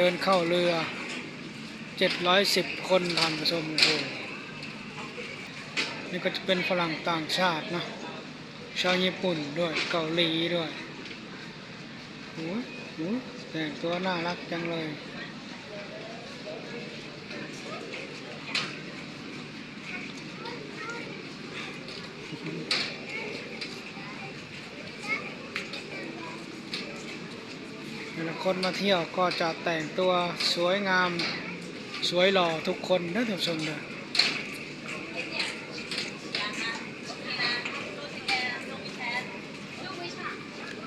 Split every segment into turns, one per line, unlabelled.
เดินเข้าเรือ 710 คนท่านผู้ชมโอ้นี่ก็จะเป็นฝรั่งต่างชาตินะ ชาวญี่ปุ่นด้วย เกาหลีด้วยโอ้โหแต่งตัวน่ารักจังเลย เวลา คนมาเที่ยวก็จะแต่งตัวสวยงามสวยหล่อทุกคนนะท่านผู้ชมเลย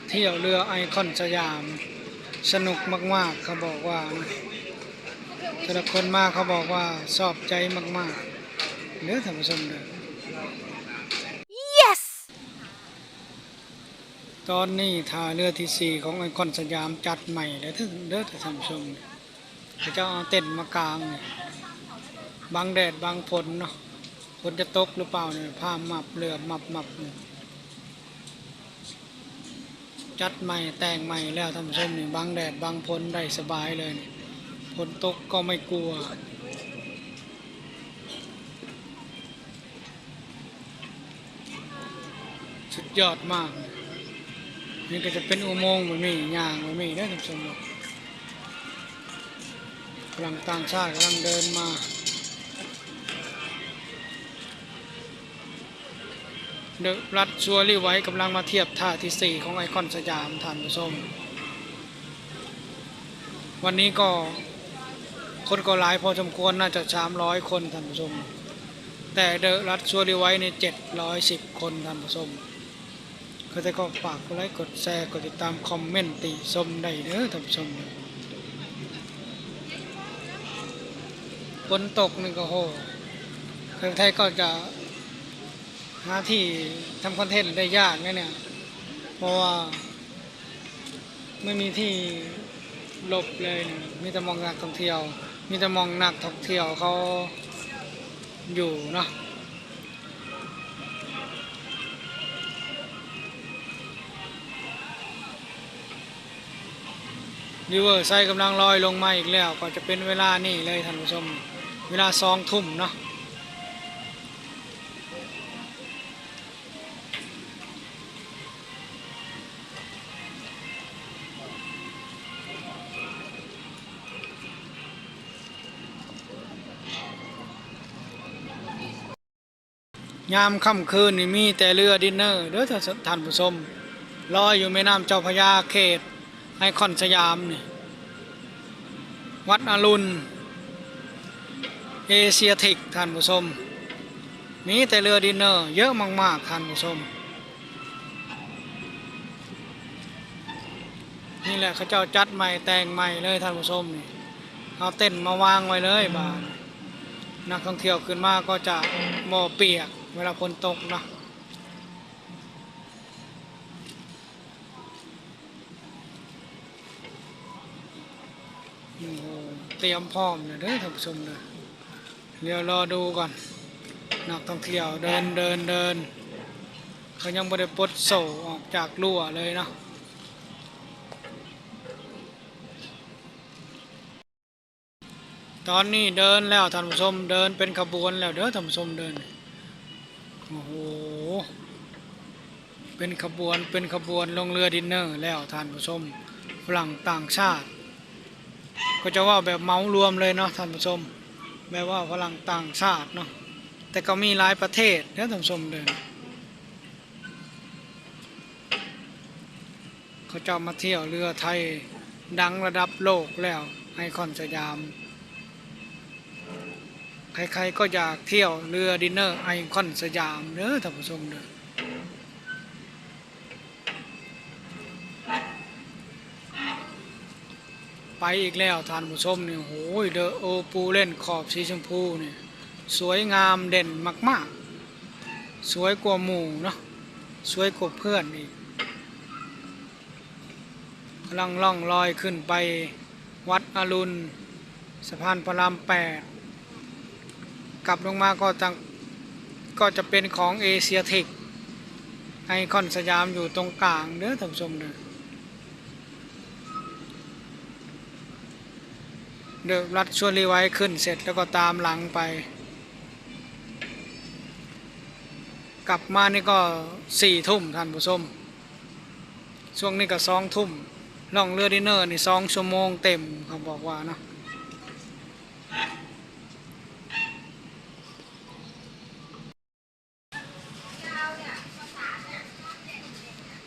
เที่ยวเรือไอคอนสยาม สนุกมากๆเขาบอกว่าแต่ละคนมาเขาบอกว่าชอบใจมากๆเนื้อท่านผู้ชมเลย ตอนนี้ท่าเรือที่สี่ของไอคอนสยามจัดใหม่แล้วถึงเด้อท่านผู้ชมเขาจะเอาเต็นท์มากางเนี่ยบังแดดบังฝนเนาะฝนจะตกหรือเปล่าเนี่ยผ้ามับเรือมับมับจัดใหม่แต่งใหม่แล้วท่านผู้ชมนี่บังแดดบังฝนได้สบายเลยฝนตกก็ไม่กลัวสุดยอดมาก นี่ก็จะเป็นอุโมงค์แบบนี้ยางแบบนี้ได้ท่านผู้ชมกำลังต่างชาติกำลังเดินมาเดอะรัดชัวรี่ไว้กำลังมาเทียบท่าที่ 4 ของไอคอนสยามท่านผู้ชม วันนี้ก็คนก็หลายพอสมควรน่าจะ 300 คนท่านผู้ชม แต่เดอะรัดชัวรี่ไว้ใน710 คนท่านผู้ชม ก็จะก็ฝากกดไลค์กดแชร์กดติดตามคอมเมนต์ติชมได้เด้อท่านผู้ชมฝนตกนี่ก็โหคนไทยก็จะหาที่ทำคอนเทนต์ได้ยากนะเนี่ย เพราะว่าไม่มีที่หลบเลยเนี่ยมีแต่มองนักท่องเที่ยว มีแต่มองนักท่องเที่ยวเขาอยู่เนาะ ริเวอร์ไซด์กำลังลอยลงมาอีกแล้วก็จะเป็นเวลานี่เลยท่านผู้ชม เวลาสองทุ่มเนาะยามค่ำคืนนี่มีแต่เรือดินเนอร์เด้อท่านผู้ชมลอยอยู่แม่น้ำเจ้าพระยาเขต ไอคอนสยามนี่วัดอรุณ เอเชียทิกท่านผู้ชม มีแต่เรือดินเนอร์เยอะมาก ๆ ท่านผู้ชม นี่แหละเขาเจ้าจัดใหม่แต่งใหม่เลยท่านผู้ชมนี่เอาเต้นมาวางไว้เลยบานนักท่องเที่ยวขึ้นมาก็จะบ่เปียกเวลาฝนตกเนาะ โอ้โห เตรียมพร้อมเลยเด้อท่านผู้ชมเลยเดี๋ยวรอดูก่อนนักท่องเที่ยวเดินเดินเดินเขายังไม่ได้ปลดโซ่ออกจากรั้วเลยเนาะตอนนี้เดินแล้วท่านผู้ชมเดินเป็นขบวนแล้วเด้อท่านผู้ชมเดินโอ้โหเป็นขบวนเป็นขบวนลงเรือดินเนอร์แล้วท่านผู้ชมฝรั่งต่างชาติ ก็จะว่าแบบเมารวมเลยเนาะท่านผู้ชมแบบว่าฝรั่งต่างชาติเนาะแต่ก็มีหลายประเทศเด้อท่านผู้ชมเดินเขาจะมาเที่ยวเรือไทยดังระดับโลกแล้วไอคอนสยาม ใครๆก็อยากเที่ยวเรือดินเนอร์ไอคอนสยามเด้อท่านผู้ชมเด้อ ไปอีกแล้วท่านผู้ชมนี่โอ้ยเดอะโอปูเล่นขอบสีชมพูนี่สวยงามเด่นมาก ๆ สวยกว่าหมู่เนาะสวยกว่าเพื่อนอีกกำลังล่องลอยขึ้นไปวัดอรุณสะพานพระรามแปดกลับลงมาก็จะก็จะเป็นของเอเชียเทคไอคอนสยามอยู่ตรงกลางเด้อท่านผู้ชมเด้อ เดอะรัดชวนรีไว้ขึ้นเสร็จแล้วก็ตามหลังไป กลับมานี่ก็สี่ทุ่มท่านผู้ชมช่วงนี้ก็สองทุ่มล่องเรือดินเนอร์นี่สองชั่วโมงเต็มเขาบอกว่าเนาะ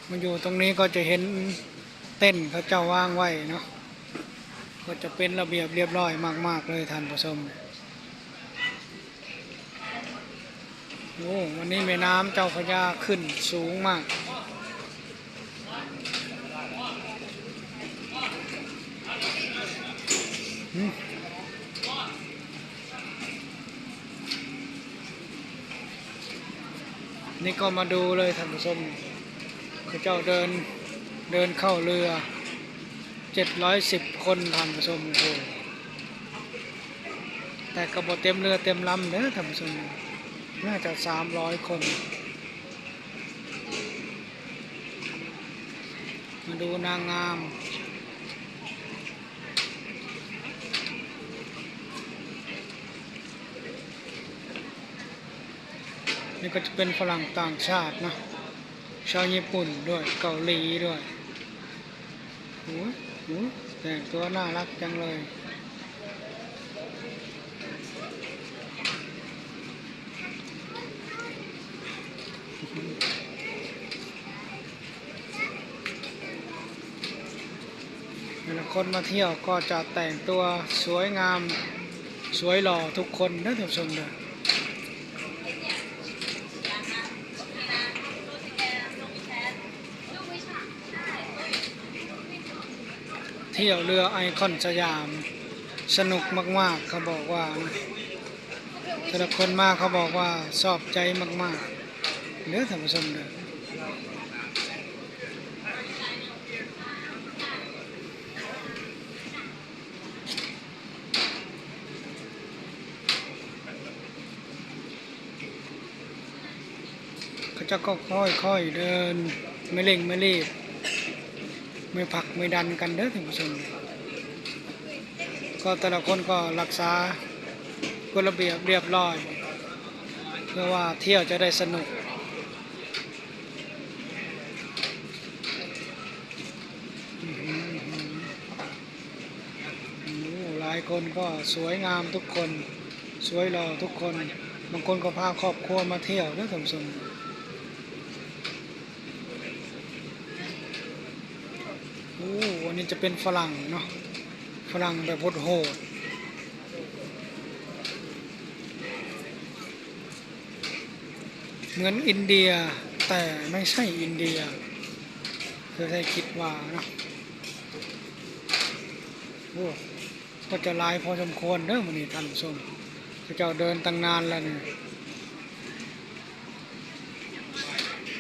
มาอยู่ตรงนี้ก็จะเห็นเต้นเขาเจ้าว่างไว้เนาะ ก็จะเป็นระเบียบเรียบร้อยมาก ๆ เลยท่านผู้ชมโอ้วันนี้แม่น้ำเจ้าพระยาขึ้นสูงมาก นี่ก็มาดูเลยท่านผู้ชมเขาเจ้าเดินเดินเข้าเรือ เจ็ดร้อยสิบคนท่านผู้ชมโอ้โหแต่กระบอกเต็มเรือเต็มลำเด้อท่านผู้ชมน่าจะสามร้อยคน มาดูนางงามนี่ก็จะเป็นฝรั่งต่างชาตินะ ชาวญี่ปุ่นด้วย เกาหลีด้วยโอ้ยโอ้ย แต่งตัวน่ารักจังเลย เวลาคนมาเที่ยวก็จะแต่งตัวสวยงามสวยหล่อทุกคนนะท่านผู้ชมเลย เที่ยวเรือไอคอนสยาม สนุกมากๆ เขาบอกว่า แต่ละคนมากเขาบอกว่าชอบใจมากๆเนื้อท่านผู้ชมเลยเขาจะก็ค่อยๆเดินไม่เร่งไม่รีบ ไม่ผลักไม่ดันกันเด้อท่านผู้ชมก็แต่ละคนก็รักษากฎระเบียบเรียบร้อย เพื่อว่าเที่ยวจะได้สนุกอื้อหืออื้อหือโอ้หลายคนก็สวยงามทุกคน สวยหล่อทุกคน บางคนก็พาครอบครัวมาเที่ยวนะท่านผู้ชม โอันนี้จะเป็นฝรั่งเนาะฝรั่งแบบโหดเหมือนอินเดียแต่ไม่ใช่อินเดียคือได้คิดว่านะโอ้ก็จะลายพอสมควรเด้อมันนี่ท่านผู้ชมพระเจ้าเดินตั้งนานแล้วเนี่ย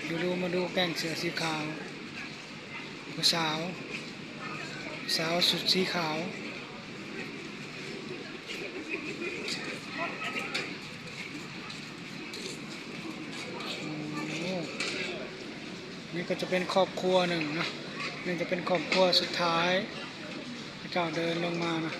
ดูดูมาดูแป้งเสือสีขาวผู้สาว สาวสุดสีขาวโอ้นี่ก็จะเป็นครอบครัวหนึ่งนะนี่จะเป็นครอบครัวสุดท้ายพระเจ้าเดินลงมานะ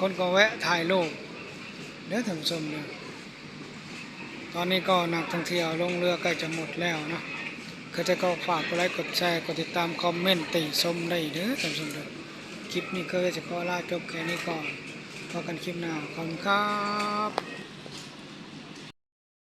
คนก็แวะถ่ายรูปเด้อท่านผู้ชมเลยตอนนี้ก็นักท่องเที่ยวลงเรือใกล้จะหมดแล้วนาะก็จะก็ฝากกดไลค์กดแชร์กดติดตามคอมเมนต์ติชมได้เด้อท่านผู้ชมเด้อคลิปนี้ก็จะขอลาจบแค่นี้ก่อนพบกันคลิปหน้าขอบคุณครับ